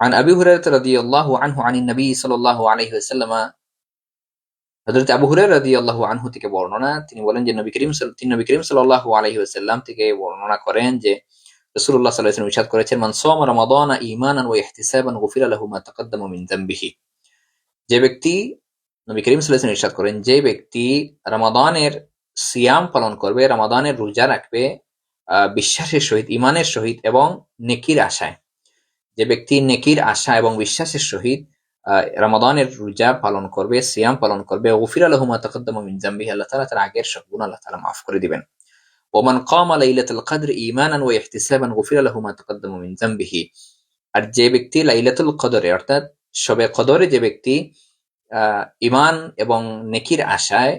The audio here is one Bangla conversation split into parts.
عن أبي هريرة رضي الله عنه عن النبي صلى الله عليه وسلم হযরত আবু হুরায়রা রাদিয়াল্লাহু আনহু থেকে বর্ণনা তিনি বলেন যে নবী করিম সাল- তিনি নবী করিম সাল্লাল্লাহু আলাইহি ওয়াসাল্লাম থেকে বর্ণনা করেন যে রাসূলুল্লাহ সাল্লাল্লাহু আলাইহি ওয়াসাল্লাম ইরশাদ করেছেন মান সাওমা রমাদানা ঈমানান ওয়া ইহতিসাবান গুফিরা লাহু মা তাকাদ্দামা মিন যামবিহি যে ব্যক্তি নবী করিম সাল্লাল্লাহু আলাইহি ওয়াসাল্লাম ইরশাদ করেন যে ব্যক্তি রমাদানের সিয়াম পালন করবে রমাদানের রোজা রাখবে আহ, বিশ্বাসের সহিত ইমানের সহিত এবং নেকির আশায় যে ব্যক্তি নেকির আশা এবং বিশ্বাসের সহিত রমাদানের রোজা পালন করবে, সিয়াম পালন করবে, ওফির আলহুমা তকদ্দমা মিন জাম্বিহি, আল্লাহ তাআলা তার আগের সব গুনাহ আল্লাহ তাআলা মাফ করে দিবেন। ওমান কামা লাইলাতুল কদর ঈমানান ওয়া ইহতিসাবান গুফিরা লাহু মা তাকদ্দামা মিন আর যে ব্যক্তি লাইলাতুল কদরে, অর্থাৎ শবে কদরে যে ব্যক্তি ঈমান এবং নেকির আশায়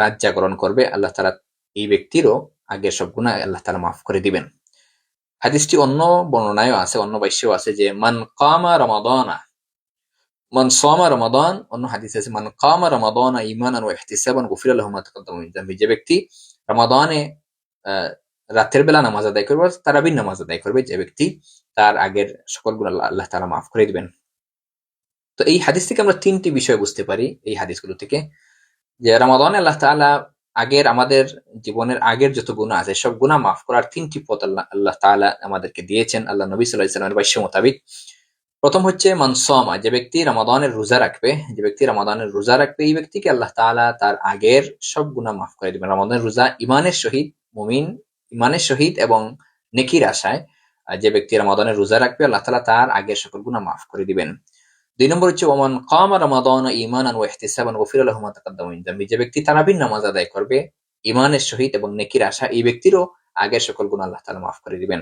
রাত জাগরণ করবে, আল্লাহ তাআলা এই ব্যক্তিরও আগের সব গুনাহ আল্লাহ তাআলা মাফ করে দিবেন। হাদিসটি অন্য বর্ণনায়ও আছে, অন্য বাইশেও আছে যে, মান কামা রমাদানা মান সামা রমাদান অন্য হাদিস আছে, মান কামা রমাদানা ঈমানান ওয়া ইহতিসাবান যে ব্যক্তি রমাদানে রাতের বেলা নামাজ আদায় করবে তারাবির নামাজ আদায় করবে, যে ব্যক্তি তার আগের সকল গুণ আল্লাহ তাআলা মাফ করে দিবেন। তো এই হাদিস থেকে আমরা তিনটি বিষয় বুঝতে পারি, এই হাদিসগুলো থেকে, যে রমাদানে আল্লাহ তাআলা আগের আমাদের জীবনের আগের যত গুণা আছে, সব গুণা মাফ করার তিনটি পথ আল্লাহ আল্লাহ তাআলা আমাদেরকে দিয়েছেন, আল্লাহ নবী আলাইহি ওয়াসাল্লামের মোতাবিক। প্রথম হচ্ছে মানসমা যে ব্যক্তি রমাদানের রোজা রাখবে, যে ব্যক্তি রমাদানের রোজা রাখবে, এই ব্যক্তিকে আল্লাহ তাআলা তার আগের সব গুনাহ মাফ করে দিবেন। রমাদানের রোজা ইমানের সহিত, মুমিন ইমানের সহিত এবং নেকির আশায়, যে ব্যক্তি রমাদানের রোজা রাখবে, আল্লাহ তাআলা তার আগের সকল গুনাহ মাফ করে দিবেন। দুই নম্বর হচ্ছে ওমান কামা রমাদান ঈমানান ওয়া ইহতিসাবান গুফিরা লাহু মা তাকাদ্দামা মিন যে ব্যক্তি তারাবির নামাজ আদায় করবে ইমানের সহিত এবং নেকির আশা, এই ব্যক্তিরও আগের সকল গুনাহ আল্লাহ তাআলা মাফ করে দিবেন।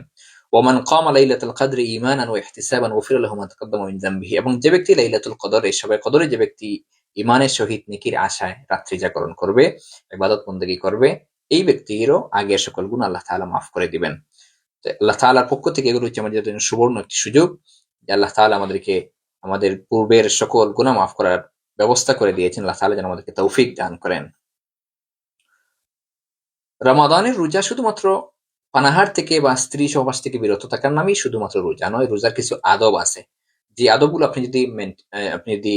ওমান কামা লাইলাতুল কদর ঈমানান ওয়া ইহতিসাবান গুফিরা লাহু মা তাকাদ্দামা মিন যামবিহি এবং যে ব্যক্তি লাইলাতুল কদরে সবে কদরে যে ব্যক্তি ইমানের সহিত নেকির আশায় রাত্রি জাগরণ করবে, ইবাদত বন্দেগী করবে, এই ব্যক্তিরও আগের সকল গুণ আল্লাহ তাআলা মাফ করে দিবেন। আল্লাহ তাআলার পক্ষ থেকে এগুলো হচ্ছে আমাদের জন্য সুবর্ণ একটি সুযোগ। যে আল্লাহ তাআলা আমাদেরকে আমাদের পূর্বের সকল গুনাহ মাফ করার ব্যবস্থা করে দিয়েছেন। আল্লাহ তাআলা যেন আমাদেরকে তৌফিক দান করেন। রমাদানের রোজা শুধুমাত্র পানাহার থেকে বা স্ত্রী সহবাস থেকে বিরত থাকার নামই শুধুমাত্র রোজা নয় রোজার কিছু আদব আছে। যে আদবগুলো আপনি যদি আপনি যদি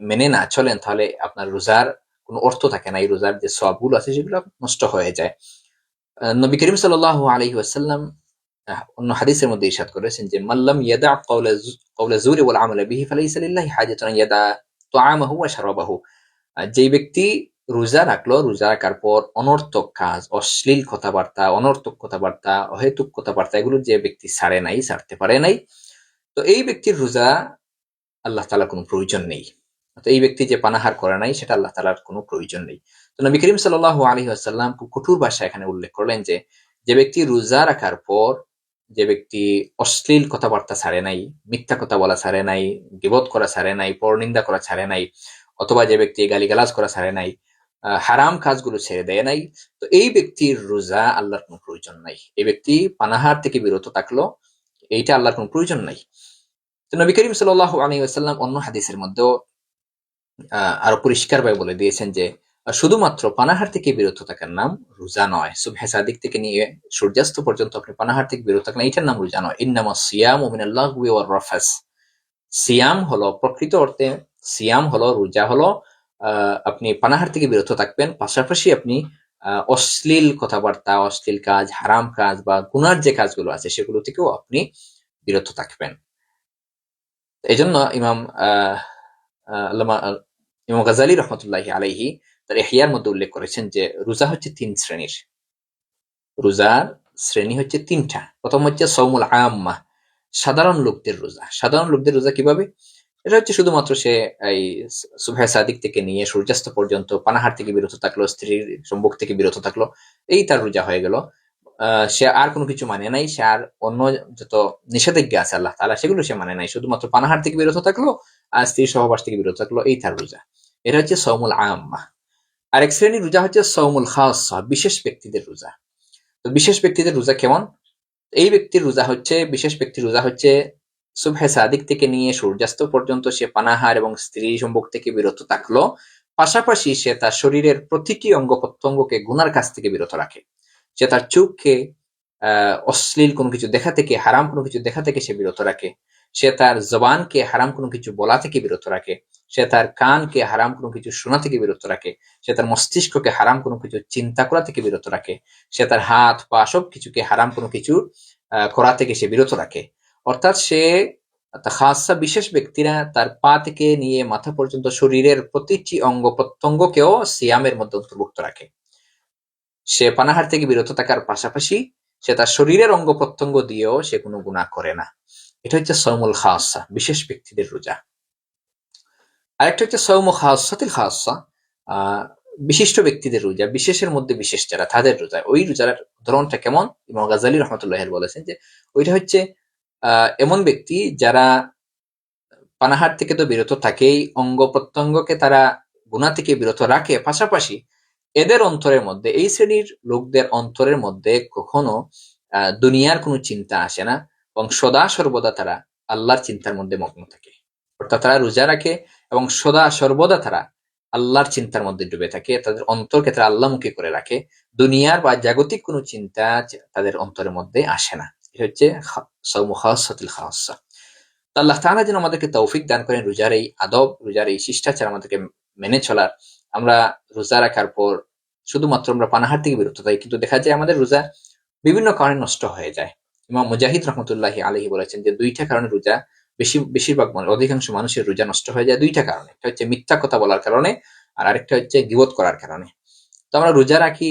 মেনে না চলেন তাহলে আপনার রোজার কোনো অর্থ থাকে না। এই রোজার যে সবগুলো আছে সেগুলো নষ্ট হয়ে যায়। নবী করিম সাল্লাল্লাহু আলাইহি ওয়াসাল্লাম আহ, অন্য হাদিসের মধ্যে ইরশাদ করেছেন যে মাল্লাম ইয়াদা কওলা কওলা জুরি ওয়াল আমালা বিহি ফালাইসা লিল্লাহি হাজাতুন ইয়াদা তুআমাহু ওয়া শারাবাহু। আর যেই ব্যক্তি রোজা রাখল, রোজা রাখার পর অনর্থক কাজ, অশ্লীল কথাবার্তা, অনর্থক কথাবার্তা, অহেতুক কথাবার্তা, এগুলো যে ব্যক্তি ছাড়ে নাই ছাড়তে পারে নাই, তো এই ব্যক্তির রোজা আল্লাহ তালার কোনো প্রয়োজন নেই। তো এই ব্যক্তি যে পানাহার করে নাই, সেটা আল্লাহ তালার কোনো প্রয়োজন নেই। তো নবী করিম সাল্লাহ আলী আসাল্লাম খুব কঠোর ভাষায় এখানে উল্লেখ করলেন যে যে ব্যক্তি রোজা রাখার পর যে ব্যক্তি অশ্লীল কথাবার্তা ছাড়ে নাই মিথ্যা কথা বলা ছাড়ে নাই গিবত করা ছাড়ে নাই পরনিন্দা করা ছাড়ে নাই অথবা যে ব্যক্তি গালিগালাজ করা ছাড়ে নাই হারাম কাজগুলো ছেড়ে দেয় নাই তো এই ব্যক্তির রোজা আল্লাহর কোনো প্রয়োজন নাই। এই ব্যক্তি পানাহার থেকে বিরত থাকল এইটা আল্লাহর কোনো প্রয়োজন নাই। তো নবী করিম সাল্লাহ আলী আসাল্লাম অন্য হাদিসের মধ্যেও আহ, আরও পরিষ্কারভাবে বলে দিয়েছেন যে শুধুমাত্র পানাহার থেকে বিরত থাকার নাম রোজা নয়। সুবহে সাদিক থেকে নিয়ে সূর্যাস্ত পর্যন্ত আপনি পানাহার থেকে বিরত থাকেন এটার নাম রোজা নয়। ইন্নামা সিয়াম ও মিনাল্লাহ ওয়ার রাফাস। সিয়াম হলো প্রকৃত অর্থে, সিয়াম হলো রোজা হলো আপনি পানাহার থেকে বিরত থাকবেন। পাশাপাশি আপনি অশ্লীল কথাবার্তা, অশ্লীল কাজ, হারাম কাজ বা গুনার যে কাজগুলো আছে সেগুলো থেকেও আপনি বিরত থাকবেন। এই জন্য ইমাম আহ, ইমাম গাজালি রহমতুল্লাহ আলাইহি তার এহিয়ার মধ্যে উল্লেখ করেছেন যে রোজা হচ্ছে তিন শ্রেণির। রোজার শ্রেণি হচ্ছে তিনটা। প্রথম হচ্ছে সৌমুল আম্মা, সাধারণ লোকদের রোজা। সাধারণ লোকদের রোজা কীভাবে? এটা হচ্ছে শুধুমাত্র সে এই সুভায় সাদিক থেকে নিয়ে সূর্যাস্ত পর্যন্ত, পানাহার থেকে বিরত থাকল, স্ত্রীর সম্মুখ থেকে বিরত থাকল, এই তার রোজা হয়ে গেল। সে আর কোনো কিছু মানে নাই, সে আর অন্য যত নিষেধাজ্ঞা আছে আল্লাহ তাআলা, সেগুলো সে মানে নাই। শুধুমাত্র পানাহার থেকে বিরত থাকল আর স্ত্রীর সহবাস থেকে বিরত থাকল, এই তার রোজা। এটা হচ্ছে সৌমুল আম্মা। আরেক শ্রেণির রোজা হচ্ছে সৌমুল খাস, বিশেষ ব্যক্তিদের রোজা। তো বিশেষ ব্যক্তিদের রোজা কেমন? এই ব্যক্তির রোজা হচ্ছে, বিশেষ ব্যক্তির রোজা হচ্ছে সুবহে সাদিক থেকে নিয়ে সূর্যাস্ত পর্যন্ত সে পানাহার এবং স্ত্রী সম্ভোগ থেকে বিরত থাকল। পাশাপাশি সে তার শরীরের প্রতিটি অঙ্গ প্রত্যঙ্গকে গুনার কাছ থেকে বিরত রাখে। সে তার চোখকে অশ্লীল কোনো কিছু দেখা থেকে, হারাম কোনো কিছু দেখা থেকে সে বিরত রাখে। সে তার জবানকে হারাম কোনো কিছু বলা থেকে বিরত রাখে। সে তার কানকে হারাম কোনো কিছু শোনা থেকে বিরত রাখে, সে তার মস্তিষ্ককে হারাম কোনো কিছু চিন্তা করা থেকে বিরত রাখে, সে তার হাত, পা সব কিছুকে হারাম কোনো কিছু করা থেকে সে বিরত রাখে। অর্থাৎ সে খাসা বিশেষ ব্যক্তিরা তার পা থেকে নিয়ে মাথা পর্যন্ত শরীরের প্রতিটি অঙ্গ প্রত্যঙ্গকেও সিয়ামের মধ্যে অন্তর্ভুক্ত রাখে। সে পানাহার থেকে বিরত থাকার পাশাপাশি সে তার শরীরের অঙ্গ প্রত্যঙ্গ দিয়েও সে কোনো গুণা করে না। এটা হচ্ছে সৌমুল খাসা, বিশেষ ব্যক্তিদের রোজা। আরেকটা হচ্ছে সৌম খাসাতিল খাসা আহ বিশিষ্ট ব্যক্তিদের রোজা, বিশেষের মধ্যে বিশেষ যারা তাদের রোজা, ওই রোজার ধরনটা কেমন? ইমাম গাজালি রহমতুল্লাহ বলেছেন যে ওইটা হচ্ছে এমন ব্যক্তি যারা পানাহার থেকে তো বিরত থাকেই, অঙ্গ প্রত্যঙ্গকে তারা গুণা থেকে বিরত রাখে। পাশাপাশি এদের অন্তরের মধ্যে, এই শ্রেণির লোকদের অন্তরের মধ্যে কখনো দুনিয়ার কোনো চিন্তা আসে না এবং সদা সর্বদা তারা আল্লাহর চিন্তার মধ্যে মগ্ন থাকে। অর্থাৎ তারা রোজা রাখে এবং সদা সর্বদা তারা আল্লাহর চিন্তার মধ্যে ডুবে থাকে, তাদের অন্তরকে তারা আল্লাহমুখী করে রাখে। দুনিয়ার বা জাগতিক কোনো চিন্তা তাদের অন্তরের মধ্যে আসে না। এটা হচ্ছে তো আল্লাহ তাআলা যেন আমাদেরকে তৌফিক দান করেন রোজার এই আদব, রোজার এই শিষ্টাচার আমাদেরকে মেনে চলার। আমরা রোজা রাখার পর শুধুমাত্র আমরা পানাহার থেকে বিরত থাকি, কিন্তু দেখা যায় আমাদের রোজা বিভিন্ন কারণে নষ্ট হয়ে যায়। ইমাম মুজাহিদ রহমতুল্লাহ আলহি বলেছেন যে দুইটা কারণে রোজা বেশি, বেশিরভাগ মানুষ, অধিকাংশ মানুষের রোজা নষ্ট হয়ে যায় দুইটা কারণে। একটা হচ্ছে মিথ্যা কথা বলার কারণে আর আরেকটা হচ্ছে গিবত করার কারণে। তো আমরা রোজা রাখি,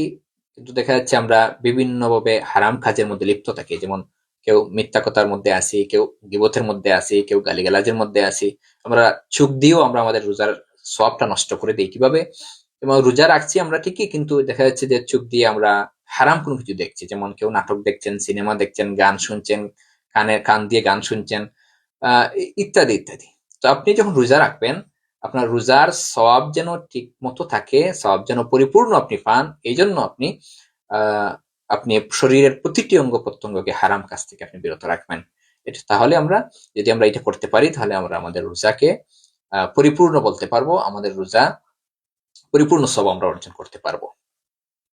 কিন্তু দেখা যাচ্ছে আমরা বিভিন্নভাবে হারাম কাজের মধ্যে লিপ্ত থাকি। যেমন কেউ মিথ্যা কথার মধ্যে আসি, কেউ গিবতের মধ্যে আসি, কেউ গালিগালাজের মধ্যে আসি। আমরা চুপ দিয়েও আমরা আমাদের রোজার সবটা নষ্ট করে দিই কীভাবে? এবং রোজা রাখছি আমরা ঠিকই, কিন্তু দেখা যাচ্ছে যে চুপ দিয়ে আমরা হারাম কোনো কিছু দেখছি। যেমন কেউ নাটক দেখছেন, সিনেমা দেখছেন, গান শুনছেন, কানের কান দিয়ে গান শুনছেন। ইত্যাদি ইত্যাদি। তো আপনি যখন রোজা রাখবেন, আপনার রোজার সওয়াব যেন ঠিক মতো থাকে, সওয়াব যেন পরিপূর্ণ আপনি পান এই জন্য আপনি আপনি শরীরের প্রতিটি অঙ্গ প্রত্যঙ্গকে হারাম কাজ থেকে আপনি বিরত রাখবেন। এটা তাহলে আমরা, যদি আমরা এটা করতে পারি, তাহলে আমরা আমাদের রোজাকে পরিপূর্ণ বলতে পারব, আমাদের রোজা পরিপূর্ণ সব আমরা অর্জন করতে পারব।